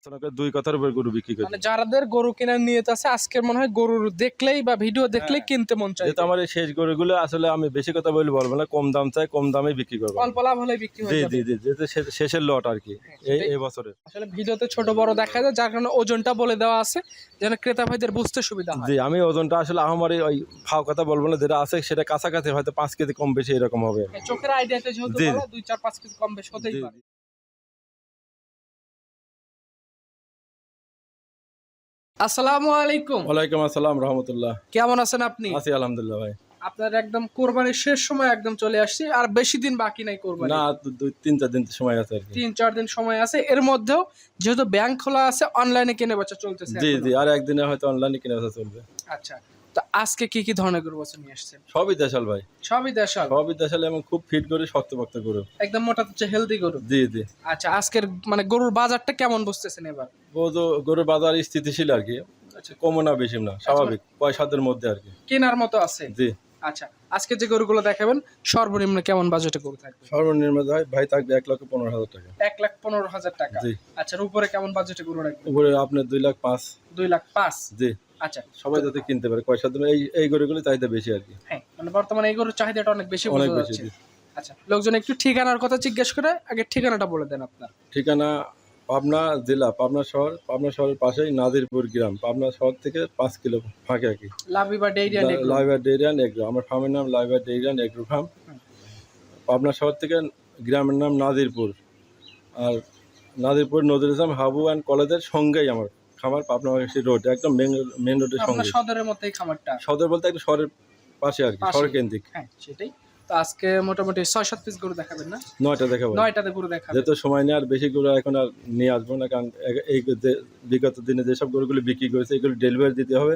আলোচনা করে দুই কথার উপর গরু বিক্রি করি মানে যারাদের গরু কেনার নিয়ত আছে আজকের মনে হয় গরুর দেখলেই বা ভিডিও দেখলেই কিনতে মন চাই যেহেতু আমার এই শেষ গরুগুলো আসলে আমি বেশি কথা বলে বলব না কম দাম চাই কম দামে বিক্রি করব। অল্প লাভ হলে বিক্রি হয়ে যাবে। জি জি যেহেতু শেষের লট আর কি এই এই বছরের। আসলে ভিডিওতে ছোট বড় দেখা যায় যার কারণে ওজনটা বলে দেওয়া আছে যেন ক্রেতা ভাইদের বুঝতে সুবিধা হয়। জি আমি ওজনটা আসলে আমারই ওই ফাও কথা বলব না যেটা আছে সেটা কাছাকাছি হয়তো পাঁচ কেজি কম বেশি এরকম হবে। চোখের আইডিয়াতে যেহেতু দুই চার পাঁচ কেজি কম বেশি হতেই পারে। আসসালামু আলাইকুম। ওয়ালাইকুম আসসালাম রহমতুল্লাহ। কেমন আছেন আপনি? আছি আলহামদুলিল্লাহ ভাই। আপনার একদম কোরবানির শেষ সময় একদম চলে আসছি আর বেশি দিন বাকি নাই কোরবানি। না দুই তিন চার দিন সময় আছে আর তিন চার দিন সময় আছে। এর মধ্যেও যেহেতু ব্যাংক খোলা আছে অনলাইনে কেনে বেচা চলতেছে জি জি আর একদিনে হয়তো অনলাইনে কেনা বেচা চলবে। আচ্ছা। তো আজকে কি কি ধরনের গরু বাছুর নিয়ে আসছেন? সবই দেশাল ভাই। সবই দেশাল? সবই দেশাল এবং খুব ফিট করে শক্তপোক্ত গরু। একদম মোটা হচ্ছে হেলদি গরু? জি জি। আচ্ছা আজকের মানে গরুর বাজারটা কেমন বুঝতেছেন এবার? গরু গরুর বাজার স্থিতিশীল আর কি। আচ্ছা। কমও না বেশি না স্বাভাবিক পয়সাদের মধ্যে আর কি। কেনার মতো আছে? জি। আচ্ছা আজকে যে গরুগুলো দেখাবেন সর্বনিম্ন কেমন বাজেটে গরু থাকবে? সর্বনিম্ন ভাই ভাই থাকবে এক লক্ষ পনেরো হাজার টাকা। এক লাখ পনেরো হাজার টাকা? জি। আচ্ছা উপরে কেমন বাজেটে গরু রাখবে উপরে আপনার দুই লাখ পাঁচ। দুই লাখ পাঁচ? জি। আচ্ছা সবাই যাতে কিনতে পারে। পয়সার জন্য? এই এই গরুগুলি চাহিদা বেশি আর কি। হ্যাঁ মানে বর্তমানে এই গরুর চাহিদাটা অনেক বেশি অনেক বেশি আচ্ছা লোকজন একটু ঠিকানার কথা জিজ্ঞেস করে আগে ঠিকানাটা বলে দেন আপনার। ঠিকানা পাবনা জেলা পাবনা শহর পাবনা শহরের পাশেই নাদিরপুর গ্রাম পাবনা শহর থেকে পাঁচ কিলো ফাঁকে আর কি। লাভি বা ডেইরিয়া লাইভার ডেরিয়ান এগ্রো আমার ফার্মের নাম লাইভার ডেরিয়ান এগ্রো ফার্ম। পাবনা শহর থেকে গ্রামের নাম নাদিরপুর আর নাদিরপুর নজরুল ইসলাম হাবু অ্যান্ড কলেজের সঙ্গেই আমার। খামার পাবনা রোড একদম মেন মেন রোডের সঙ্গে। সদরের মধ্যেই খামারটা? সদর বলতে একটু শহরের পাশে আর কি। শহর কেন্দ্রিক হ্যাঁ সেটাই। তো আজকে মোটামুটি ছয় সাত পিস গরু দেখাবেন না? নয়টা দেখাবো। নয়টাতে গরু দেখাবেন। যেহেতু সময় নেই আর বেশি গরু এখন আর নিয়ে আসব না কারণ এই বিগত দিনে যেসব গরুগুলি বিক্রি করেছে এগুলো ডেলিভারি দিতে হবে।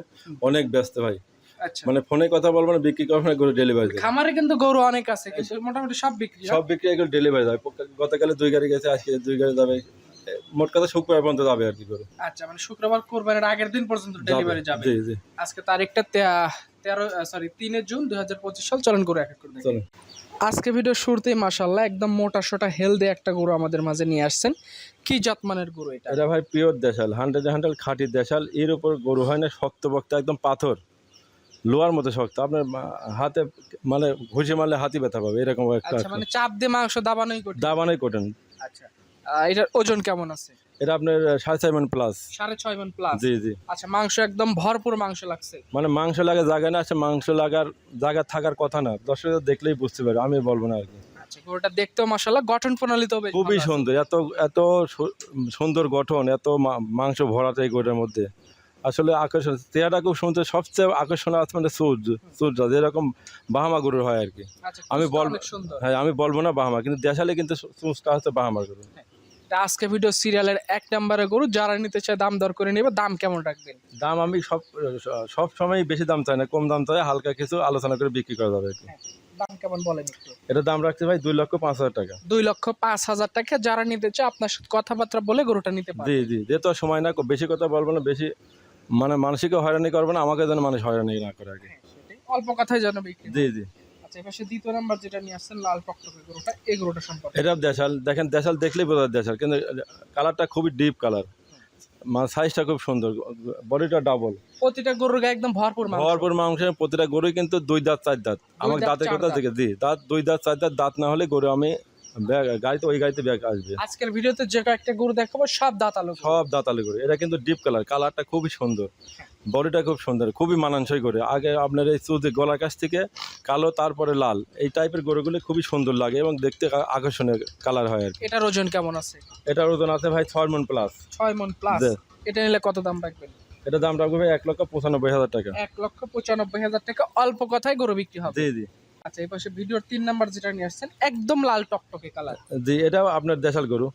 অনেক ব্যস্ত ভাই। আচ্ছা। মানে ফোনে কথা বলব না বিক্রি করব না গরু ডেলিভারি খামারে কিন্তু গরু অনেক আছে মোটামুটি সব বিক্রি সব বিক্রি এগুলো ডেলিভারি যাবে গতকালে দুই গাড়ি গেছে আজকে দুই গাড়ি যাবে। মোট কথা শুক্রবার পর্যন্ত যাবে আর কি গরু। আচ্ছা মানে শুক্রবার কোরবানির আগের দিন পর্যন্ত ডেলিভারি যাবে। জি জি। আজকে তারিখটা তেরো সরি তিনে জুন দুই হাজার পঁচিশ সাল। চলন করে এক এক করে দেখি। চলো আজকে ভিডিও শুরুতেই মাসাল্লাহ একদম মোটা সোটা হেলদি একটা গরু আমাদের মাঝে নিয়ে আসছেন। কি জাতমানের গরু এটা? এটা ভাই পিওর দেশাল হান্ড্রেড হান্ড্রেড খাঁটি দেশাল। এর উপর গরু হয় না শক্ত বক্ত একদম পাথর। লোহার মতো শক্ত। আপনার হাতে মানে ঘুষি মারলে হাতি ব্যথা পাবে এরকম একটা আচ্ছা মানে চাপ দিয়ে মাংস দাবানোই করতে দাবানাই কটেন আচ্ছা। এটার ওজন কেমন আছে? এটা আপনার সাড়ে ছয় মান প্লাস সাড়ে ছয় মন প্লাস জি জি। আচ্ছা মাংস একদম ভরপুর মাংস লাগছে। মানে মাংস লাগা জায়গা না আছে মাংস লাগার জায়গা থাকার কথা না। দর্শক দেখলেই বুঝতে পারে আমি বলব না আর কি। আচ্ছা গরুটা দেখতেও গঠন প্রণালী তো খুবই সুন্দর এত এত সুন্দর গঠন এত মাংস ভরাতে এই গরুটার মধ্যে। আসলে আকর্ষণ চেহারা খুব সুন্দর সবচেয়ে আকর্ষণ আছে মানে সূর্য সূর্য যেরকম বাহামা গরুর হয় আর কি। আচ্ছা আমি বলবো- হ্যাঁ আমি বলব না বাহামা কিন্তু দেশালে কিন্তু চুঁচটা হচ্ছে বাহামা গরু। তা আজকে ভিডিও সিরিয়ালের এক নম্বরে গরু যারা নিতে চায় দাম দর করে নেবে দাম কেমন রাখবেন? দাম আমি সব সব সময় বেশি দাম চাই না কম দাম চাই হালকা কিছু আলোচনা করে বিক্রি করা যাবে দাম কেমন বলেন এটা দাম ভাই দুই লক্ষ পাঁচ হাজার টাকা। দুই লক্ষ পাঁচ হাজার টাকা যারা নিতে চায় আপনার সাথে কথাবার্তা বলে গরুটা নিতে পারে জি জি যেহেতু আর সময় না বেশি কথা বলব না বেশি মানে হয়রানি করব না আমাকে যেন মানুষ হয়রানি না করে আর কি। অল্প কথাই বিক্রি জি জি। আচ্ছা এপাশে দ্বিতীয় নাম্বার যেটা নিয়ে আসছেন লাল টকটকে গরুটা এই গরুটা সম্পর্কে। এটা দেশাল দেখেন দেশাল দেখলেই বোঝা যায় দেশাল কিন্তু কালারটা খুবই ডিপ কালার মানে সাইজটা খুব সুন্দর বডিটা ডাবল প্রতিটা গরুর গায়ে একদম ভরপুর মাংস। ভরপুর মাংসের প্রতিটা গরুই কিন্তু দুই দাঁত চার দাঁত। আমার দাঁতের কথা। থেকে জি দাঁত দুই দাঁত চার দাঁত দাঁত না হলে গরু আমি ব্যাগ গাড়িতে ওই গাড়িতে ব্যাগ আসবে। আজকের ভিডিওতে যে কয়েকটা গরু দেখাবো সব দাঁত আলো সব দাঁতালি করে এটা কিন্তু ডিপ কালার কালারটা খুবই সুন্দর। বডিটা খুব সুন্দর খুবই মানানসই করে আগে আপনার এই চুদি গলার কাছ থেকে কালো তারপরে লাল। এই টাইপের গরুগুলি খুবই সুন্দর লাগে এবং দেখতে আকর্ষণীয় কালার হয় আর এটার ওজন কেমন আছে? এটার ওজন আছে ভাই ছয় মন প্লাস ছয় মন প্লাস এটা নিলে কত দাম রাখবেন? এটা দাম রাখবে এক লক্ষ পঁচানব্বই হাজার টাকা। এক লক্ষ পঁচানব্বই হাজার টাকা। অল্প কথায় গরু বিক্রি হবে। জি জি। আচ্ছা এই পাশে ভিডিওর তিন নাম্বার যেটা নিয়ে আসছেন একদম লাল টকটকে কালার। জি এটাও আপনার দেশাল গরু।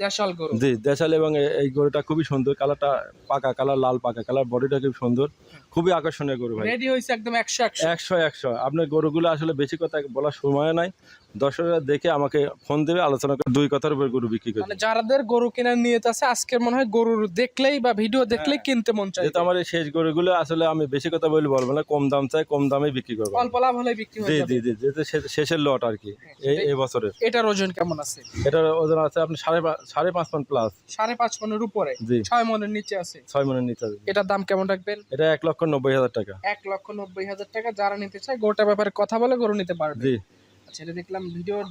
দেশাল গরু। জি দেশাল এবং এই গরুটা খুবই সুন্দর কালারটা পাকা কালার লাল পাকা কালার বডিটা খুব সুন্দর। খুবই আকর্ষণীয় গরু ভাই। রেডি হয়েছে একদম একশো একশো। একশো একশো। আপনার গরুগুলো আসলে বেশি কথা বলার সময় নাই। দর্শকরা দেখে আমাকে ফোন দেবে আলোচনা করে দুই কথার উপর গরু বিক্রি করে মানে যারাদের গরু কেনার নিয়ত আছে আজকের মনে হয় গরুর দেখলেই বা ভিডিও দেখলেই কিনতে মন চাই যেহেতু আমার এই শেষ গরুগুলো আসলে আমি বেশি কথা বলি বলব না কম দাম চাই কম দামে বিক্রি করব। অল্প লাভ হলে বিক্রি জি জি জি যেহেতু শেষের লট আর কি এই এই বছরের। এটার ওজন কেমন আছে? এটার ওজন আছে আপনি সাড়ে সাড়ে পাঁচ মন প্লাস সাড়ে পাঁচ মনের উপরে? জি। ছয় মনের নিচে আছে? ছয় মনের নিচে আছে। এটার দাম কেমন রাখবেন? এটা এক লক্ষ নব্বই হাজার টাকা। এক লক্ষ নব্বই হাজার টাকা যারা নিতে চায় গরুটার ব্যাপারে কথা বলে গরু নিতে পারবে। জি। আচ্ছা এটা দেখলাম ভিডিওর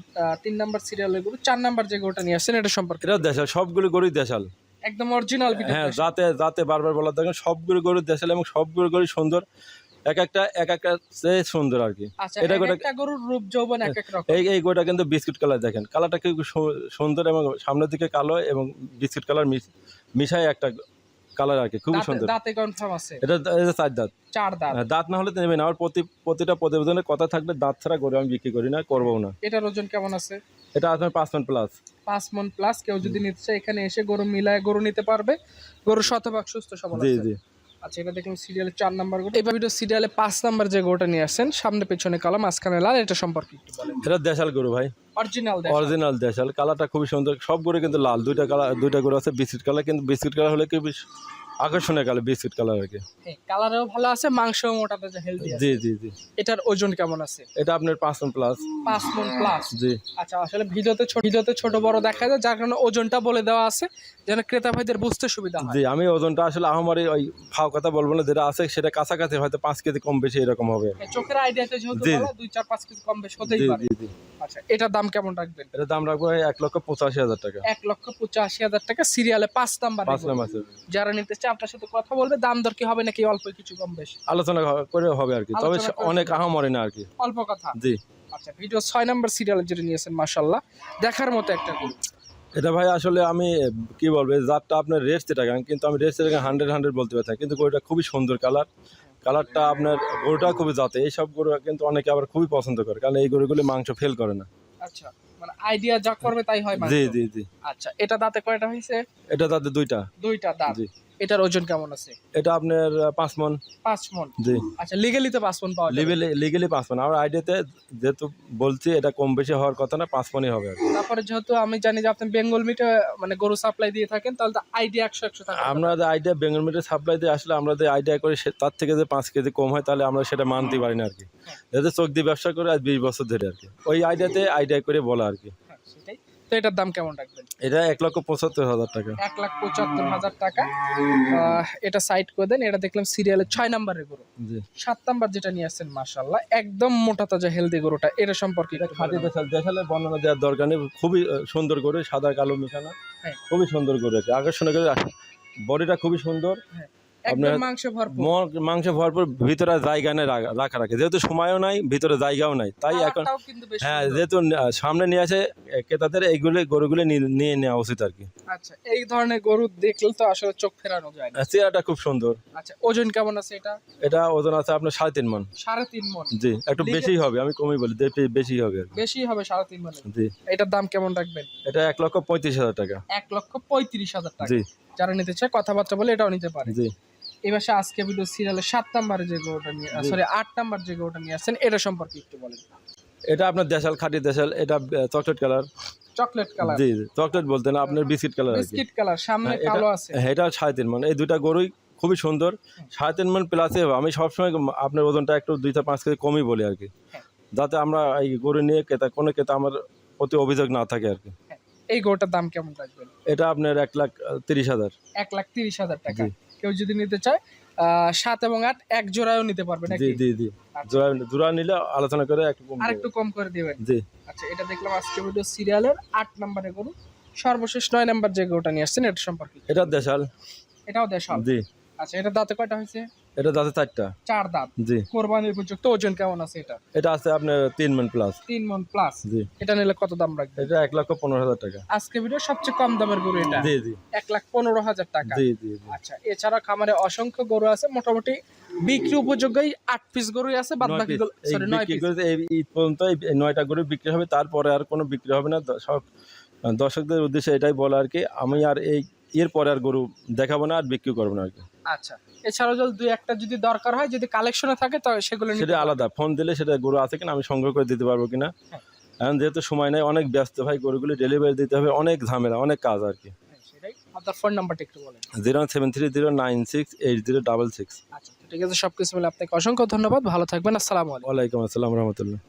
তিন নাম্বার সিরিয়ালের গরু চার নাম্বার যে গরুটা নিয়ে আসছেন এটা সম্পর্কে। এটা দেশাল সবগুলো গরুই দেশাল। একদম অরিজিনাল হ্যাঁ যাতে যাতে বারবার বলা দেখেন সবগুলো গরু দেশাল এবং সবগুলো গরু সুন্দর। এক একটা এক একটা সুন্দর আর কি। আচ্ছা এটা গোটা- গরুর রূপ যৌবন এক এক রকম। এই এই গোটা কিন্তু বিস্কুট কালার দেখেন। কালারটা খুব সুন্দর এবং সামনের দিকে কালো এবং বিস্কুট কালার মিশায় একটা কালার আর কি খুবই সুন্দর। দাঁতে কনফার্ম আছে। এটা এটা চার দাঁত। চার দাঁত। হ্যাঁ, দাঁত না হলে তো নেবেন আমার প্রতি প্রতিটা প্রতিবেদনের কথা থাকবে দাঁত ছাড়া করে আমি বিক্রি করি না করব না। এটার ওজন কেমন আছে? এটা আপনার পাঁচ মন প্লাস পাঁচ মন প্লাস কেউ যদি নিতে চায় এখানে এসে গরু মিলায় গরু নিতে পারবে। গরু শতভাগ সুস্থ সবল জি জি। আচ্ছা এটা দেখলাম সিরিয়ালে চার নাম্বার গোটা। এবার ভিডিও সিরিয়ালে পাঁচ নাম্বার যে গোটা নিয়ে আসছেন সামনে পেছনে কালো মাঝখানে লাল এটা সম্পর্কে একটু বলেন। এটা দেশাল গরু ভাই। অরিজিনাল অরিজিনাল দেশাল। কালারটা খুবই সুন্দর। সব গরু কিন্তু লাল। দুইটা কালার দুইটা গরু আছে বিস্কিট কালার কিন্তু বিস্কিট কালার হলে কি আকর্ষণীয় কালার বিস্কুট কালার আর কি। কালারও ভালো আছে মাংসও মোটাটা হেলদি জি জি জি। এটার ওজন কেমন আছে? এটা আপনার পাঁচ মিনিট প্লাস পাঁচ মন প্লাস জি। আচ্ছা আসলে ভিডিওতে ছোট ভিডিওতে ছোট বড় দেখা যায় যার কারণে ওজনটা বলে দেওয়া আছে যেন ক্রেতা ভাইদের বুঝতে সুবিধা হয়। জি আমি ওজনটা আসলে আমারই ওই ফাও কথা বলব না যেটা আছে সেটা কাছাকাছি হয়তো পাঁচ কেজি কম বেশি এরকম হবে। চোখের আইডিয়াতে যেহেতু। দুই চার পাঁচ কেজি কম বেশ হতেই পারে। জি জি। আচ্ছা এটার দাম কেমন রাখবেন? এটার দাম রাখব এক লক্ষ পঁচাশি হাজার টাকা। এক লক্ষ পঁচাশি হাজার টাকা। সিরিয়ালে পাঁচ নাম্বার পাঁচ নাম আছে যারা নিতে চায় আপনার সাথে কথা বলবে দাম দর কি হবে নাকি অল্প কিছু কম বেশ? আলোচনা করে হবে আর কি। তবে অনেক আহামরি না আর কি। অল্প কথা। জি। আচ্ছা ভিডিও ছয় নাম্বার সিরিয়ালে যেটা নিয়েছেন মাশাল্লাহ দেখার মতো একটা গরু। এটা ভাই আসলে আমি কি বলব জাতটা আপনার রেস্ট টাকা কিন্তু আমি রেস্ট টাকা হান্ড্রেড হান্ড্রেড বলতে পারতাম কিন্তু গরুটা খুবই সুন্দর কালার কালারটা আপনার গরুটা খুবই জাতে। এইসব গরু কিন্তু অনেকে আবার খুবই পছন্দ করে কারণ এই গরুগুলি মাংস ফেল করে না। আচ্ছা মানে আইডিয়া যা করবে তাই হয় জি জি জি। আচ্ছা এটা দাঁতে কয়টা হয়েছে? এটা দাঁতে দুইটা। দুইটা দাঁত। জি। এটার ওজন কেমন আছে? এটা আপনার পাঁচ মন। পাঁচ মন? জি। আচ্ছা লিগেলি তো পাঁচ মন পাওয়া যাবে। লিগেলি লিগেলি পাঁচ মন। আমার আইডিয়াতে যেহেতু বলছি এটা কম বেশি হওয়ার কথা না পাঁচ মনই হবে। তারপরে যেহেতু আমি জানি যে আপনি বেঙ্গল মিটে মানে গরু সাপ্লাই দিয়ে থাকেন তাহলে তো আইডিয়া একশো একশো থাকে আমরা যে আইডিয়া বেঙ্গল মিটের সাপ্লাই দিয়ে আসলে আমরা যে আইডিয়া করি তার থেকে যে পাঁচ কেজি কম হয় তাহলে আমরা সেটা মানতে পারি না আর কি। যাতে চোখ দিয়ে ব্যবসা করে আজ বিশ বছর ধরে আর কি। ওই আইডিয়াতে আইডিয়া করে বলা আর কি। হ্যাঁ, সেটাই। তো এটার দাম কেমন রাখবেন? এটা এক লক্ষ পঁচাত্তর হাজার টাকা। এক লাখ পঁচাত্তর হাজার টাকা। এটা সাইড করে দেন এটা দেখলাম সিরিয়ালের ছয় নাম্বারের গরু। সাত নাম্বার যেটা নিয়ে আসছেন মাশাল্লাহ একদম মোটা তাজা হেলদি গরুটা এটা সম্পর্কে বলেন। দেশাল বর্ণনা দেওয়ার দরকার নেই খুবই সুন্দর করে সাদা কালো মেশানো। হ্যাঁ। খুবই সুন্দর কি আকর্ষণীয় করে বডিটা খুবই সুন্দর। একদম আপনার- মাংস ভরপুর। মাংস ভরপুর ভিতরে জায়গা নেই রাখা রাখা যেহেতু সময়ও নাই ভিতরে জায়গাও নাই তাই এখন কিন্তু বেশ হ্যাঁ যেহেতু সামনে নিয়ে আসে ক্রেতাদের এইগুলো গরুগুলো নিয়ে নেওয়া উচিত আর কি। আচ্ছা এই ধরনের গরু দেখলে তো আসলে চোখ ফেরানো যায় না। আর খুব সুন্দর। আচ্ছা ওজন কেমন আছে এটা? এটা ওজন আছে আপনার সাড়ে তিন মন। সাড়ে তিন মন। জি একটু বেশি হবে আমি কমই বলি বেশি হবে বেশি হবে সাড়ে তিন মনে জি। এটার দাম কেমন রাখবেন? এটা এক লক্ষ পঁয়ত্রিশ হাজার টাকা। এক লক্ষ পঁয়ত্রিশ হাজার টাকা। জি। যারা নিতে চায় কথাবার্তা বলে এটাও নিতে পারে। জি। এবার আজকে ভিডিও সিরিয়ালের সাত নাম্বারে যে গরুটা নিয়ে। সরি আট নাম্বার যে গরুটা নিয়ে আসছেন এটা সম্পর্কে একটু বলেন। এটা আপনার দেশাল খাঁটি দেশাল এটা চকলেট কালার চকলেট কালার জি জি চকলেট বলতে না আপনার বিস্কিট কালার বিস্কিট কালার সামনে হ্যাঁ, এটা- কালো আছে। হ্যাঁ, এটা সাড়ে তিন মন। এই গরুই খুবই সুন্দর। সাড়ে তিন মন প্লাসে আমি সবসময় আপনার ওজনটা একটু দুইটা পাঁচ কেজি কমই বলি আর কি। হ্যাঁ। যাতে আমরা এই গরু নিয়ে ক্রেতা কোনো ক্রেতা আমার প্রতি অভিযোগ না থাকে আর কি। এই গরুটার দাম কেমন রাখবেন? এটা আপনার এক লাখ তিরিশ হাজার। এক লাখ তিরিশ হাজার টাকা। কেউ যদি নিতে চায় সাত এবং আট এক জোড়ায়ও নিতে পারবে জি জি জি। আচ্ছা। জোড়া জোড়া নিলে আলোচনা করে একটু কম আর একটু কম করে দিবেন। জি। আচ্ছা এটা দেখলাম আজকে ভিডিও সিরিয়ালের আট নাম্বারে গরু। সর্বশেষ নয় নাম্বার যে গরুটা নিয়ে আসছেন এটা সম্পর্কে এটা দেশাল। এটাও দেশাল। জি। আচ্ছা এটা দাঁতে কয়টা হয়েছে? এটা দাঁতে চারটা। চার দাঁত। জি। কোরবানির উপযুক্ত ওজন কেমন আছে এটা? এটা আছে আপনার তিন মন প্লাস তিন মন প্লাস জি। এটা নিলে কত দাম রাখবে এটা এক লক্ষ পনেরো হাজার টাকা। আজকে ভিডিও সবচেয়ে কম দামের গরু এটা। জি জি। এক লাখ পনেরো হাজার টাকা। জি জি আচ্ছা এছাড়া খামারে অসংখ্য গরু আছে মোটামুটি বিক্রি উপযোগ্যই আট পিস গরুই আছে বাদ বাকি সরি নয় পিস এই ঈদ পর্যন্ত এই নয়টা গরু বিক্রি হবে তারপরে আর কোনো বিক্রি হবে না। সব দর্শকদের উদ্দেশ্যে এটাই বলা আর কি আমি আর এই এর পরে আর গরু দেখাবো না আর বিক্রি করব না আর কি। আচ্ছা এছাড়াও যদি দুই একটা যদি দরকার হয় যদি কালেকশনে থাকে তাহলে সেগুলো সেটা আলাদা। ফোন দিলে সেটা গরু আছে কিনা আমি সংগ্রহ করে দিতে পারব কিনা। এখন যেহেতু সময় নেই অনেক ব্যস্ত ভাই গরুগুলি ডেলিভারি দিতে হবে অনেক ঝামেলা অনেক কাজ আর কি। হ্যাঁ, আপনার ফোন নাম্বারটা একটু বলেন। Zero seven three zero nine six eight zero double six. আচ্ছা ঠিক আছে সব কিছু মিলে আপনাকে অসংখ্য ধন্যবাদ। ভালো থাকবেন আসসালামু আলাইকুম। আসসালাম রহমতুল্লাহ।